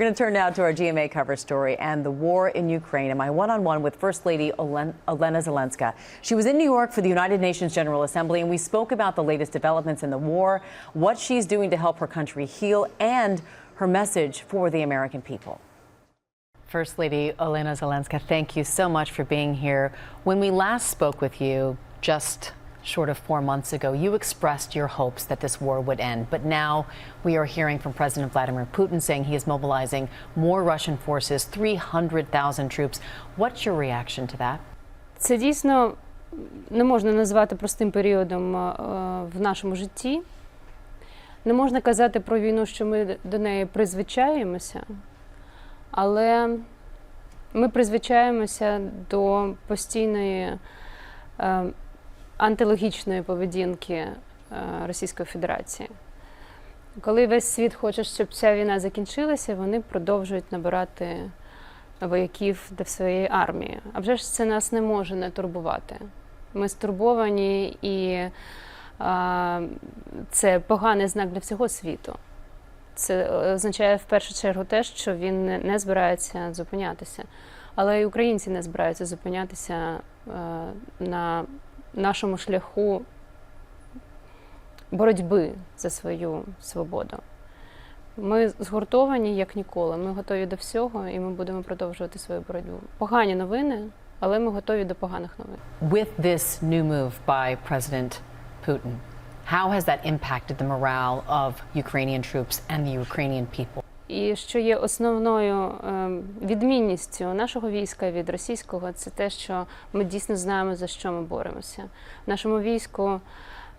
We're going to turn now to our GMA cover story and the war in Ukraine and my one on one with First Lady Olen- Olena Zelenska. She was in New York for the United Nations General Assembly, and we spoke about the latest developments in the war, what she's doing to help her country heal, and her message for the American people. First Lady Olena Zelenska, thank you so much for being here. When we last spoke with you, just short of four months ago, you expressed your hopes that this war would end. But now we are hearing from President Vladimir Putin saying he is mobilizing more Russian forces, 300,000 troops. What's your reaction to that? Це дійсно не можна назвати простим періодом е, в нашому житті. Не можна казати про війну, що ми до неї призвичаємося, але ми призвичаємося до постійної е, Антилогічної поведінки е, Російської Федерації. Коли весь світ хоче, щоб ця війна закінчилася, вони продовжують набирати вояків до своєї армії. А вже ж це нас не може не турбувати. Ми стурбовані, і а, це поганий знак для всього світу. Це означає в першу чергу те, що він не- збирається зупинятися. Але і українці не збираються зупинятися е, на нашому шляху боротьби за свою свободу. Ми згуртовані як ніколи. Ми готові до всього, і ми будемо продовжувати свою боротьбу. Погані новини, але ми готові до поганих новин. With this new move by President Putin, how has that impacted the morale of Ukrainian troops and the Ukrainian people? І що є основною ем, відмінністю нашого війська від російського, це те, що ми дійсно знаємо, за що ми боремося. В нашому війську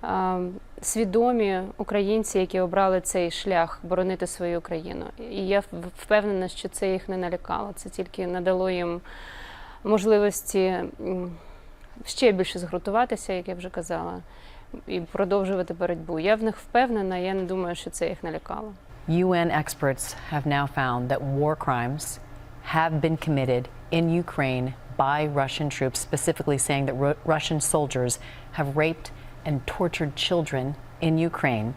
ем, свідомі українці, які обрали цей шлях боронити свою країну. І я впевнена, що це їх не налякало. Це тільки надало їм можливості ще більше згуртуватися, як я вже казала, і продовжувати боротьбу. Я в них впевнена, я не думаю, що це їх налякало. UN experts have now found that war crimes have been committed in Ukraine by Russian troops, specifically saying that Ru- Russian soldiers have raped and tortured children in Ukraine.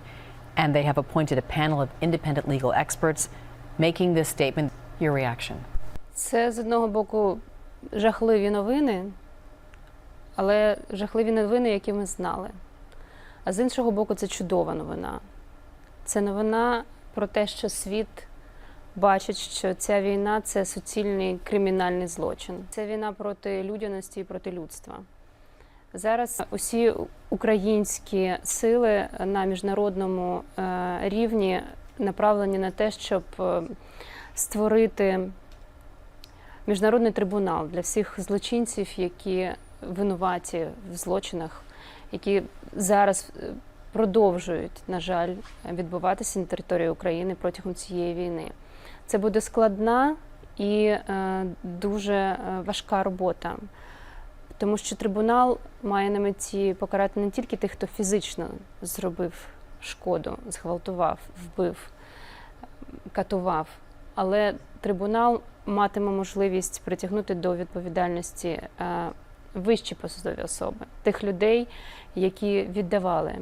And they have appointed a panel of independent legal experts making this statement. Your reaction? Це з одного боку жахливі новини, але жахливі новини, які ми знали. А з іншого боку, це чудова новина. Це новина про те, що світ бачить, що ця війна це суцільний кримінальний злочин. Це війна проти людяності і проти людства. Зараз усі українські сили на міжнародному е, рівні направлені на те, щоб е, створити міжнародний трибунал для всіх злочинців, які винуваті в злочинах, які зараз е, продовжують, на жаль, відбуватися на території України протягом цієї війни. Це буде складна і е, дуже е, важка робота. Тому що трибунал має на меті покарати не тільки тих, хто фізично зробив шкоду, зґвалтував, вбив, катував, але трибунал матиме можливість притягнути до відповідальності е, вищі посадові особи, тих людей, які віддавали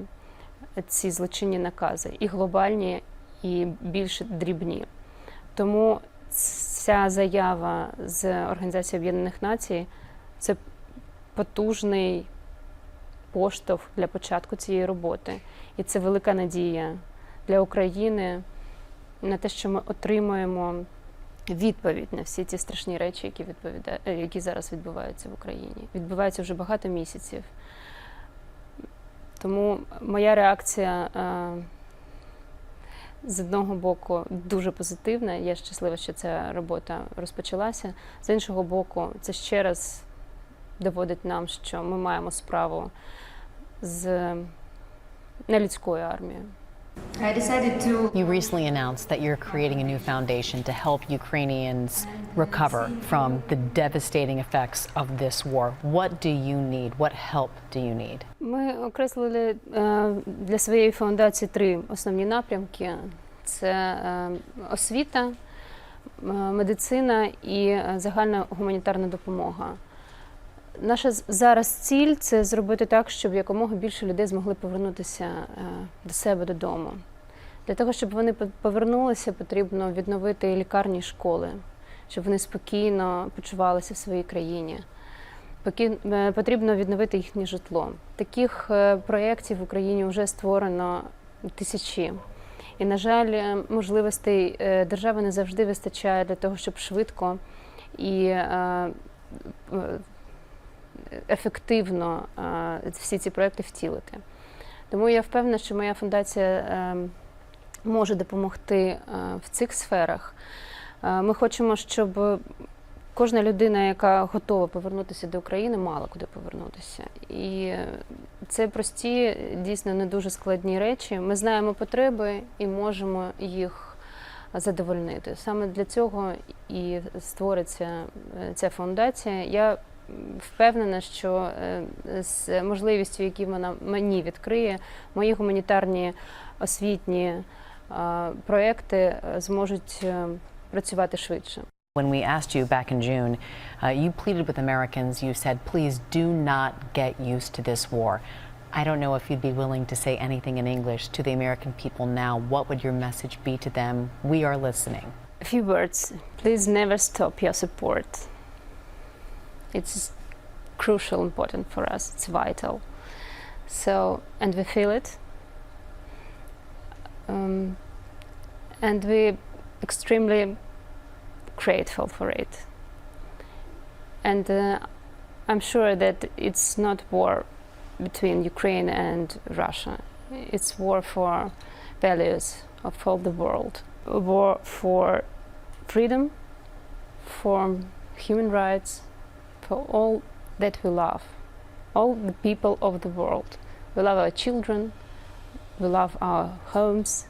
ці злочинні накази, і глобальні, і більш дрібні. Тому ця заява з Організації Об'єднаних Націй це потужний поштовх для початку цієї роботи. І це велика надія для України на те, що ми отримуємо відповідь на всі ті страшні речі, які, які зараз відбуваються в Україні. Відбуваються вже багато місяців. Тому моя реакція е, з одного боку дуже позитивна. Я щаслива, що ця робота розпочалася. З іншого боку, це ще раз доводить нам, що ми маємо справу з нелюдською армією. I decided to You recently announced that you're creating a new foundation to help Ukrainians recover from the devastating effects of this war. What do you need? What help do you need? Ми окреслили е, для своєї фундації три основні напрямки: це е, освіта, е, медицина і е, загальна гуманітарна допомога. Наша зараз ціль це зробити так, щоб якомога більше людей змогли повернутися е, до себе додому. Для того, щоб вони по- повернулися, потрібно відновити лікарні школи, щоб вони спокійно почувалися в своїй країні. Е, Потрібно відновити їхнє житло. Таких е, проєктів в Україні вже створено тисячі. І, на жаль, можливостей держави не завжди вистачає для того, щоб швидко і ефективно е, всі ці проекти втілити. Тому я впевнена, що моя фундація е, може допомогти е, в цих сферах. Ми хочемо, щоб кожна людина, яка готова повернутися до України, мала куди повернутися. І це прості, дійсно не дуже складні речі. Ми знаємо потреби і можемо їх задовольнити. Саме для цього і створиться ця фундація. Я впевнена, що е, з можливістю, які вона мені відкриє, мої гуманітарні освітні е, проекти е, зможуть е, працювати швидше. When we asked you back in June, uh, you pleaded with Americans. You said, please do not get used to this war. I don't know if you'd be willing to say anything in English to the American people now. What would your message be to them? We are listening. A few words. Please never stop your support. It's crucial, important for us. It's vital. So, and we feel it. Um, and we're extremely grateful for it. And uh, I'm sure that it's not war between Ukraine and Russia. It's war for values of all the world. War for freedom, for human rights, for all that we love, all the people of the world. We love our children, we love our homes,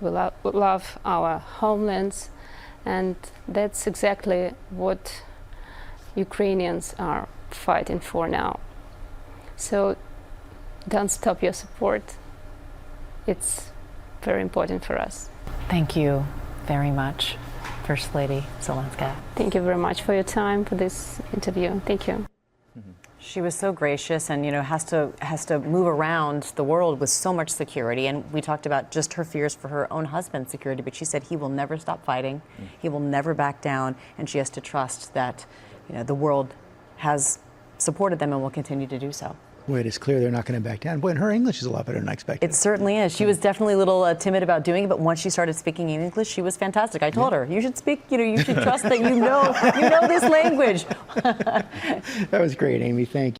we, lo- we love our homelands, and that's exactly what Ukrainians are fighting for now. So don't stop your support. It's very important for us. Thank you very much, First Lady Zelenska. Thank you very much for your time for this interview. Thank you. She was so gracious and you know has to has to move around the world with so much security and we talked about just her fears for her own husband's security but she said he will never stop fighting. Mm. He will never back down and she has to trust that you know the world has supported them and will continue to do so. Boy, it is clear they're not going to back down. Boy, and her English is a lot better than I expected. It certainly is. She was definitely a little uh, timid about doing it, but once she started speaking in English, she was fantastic. I told her, you should speak, you know, you should trust that you know, you know this language. that was great, Amy. Thank you.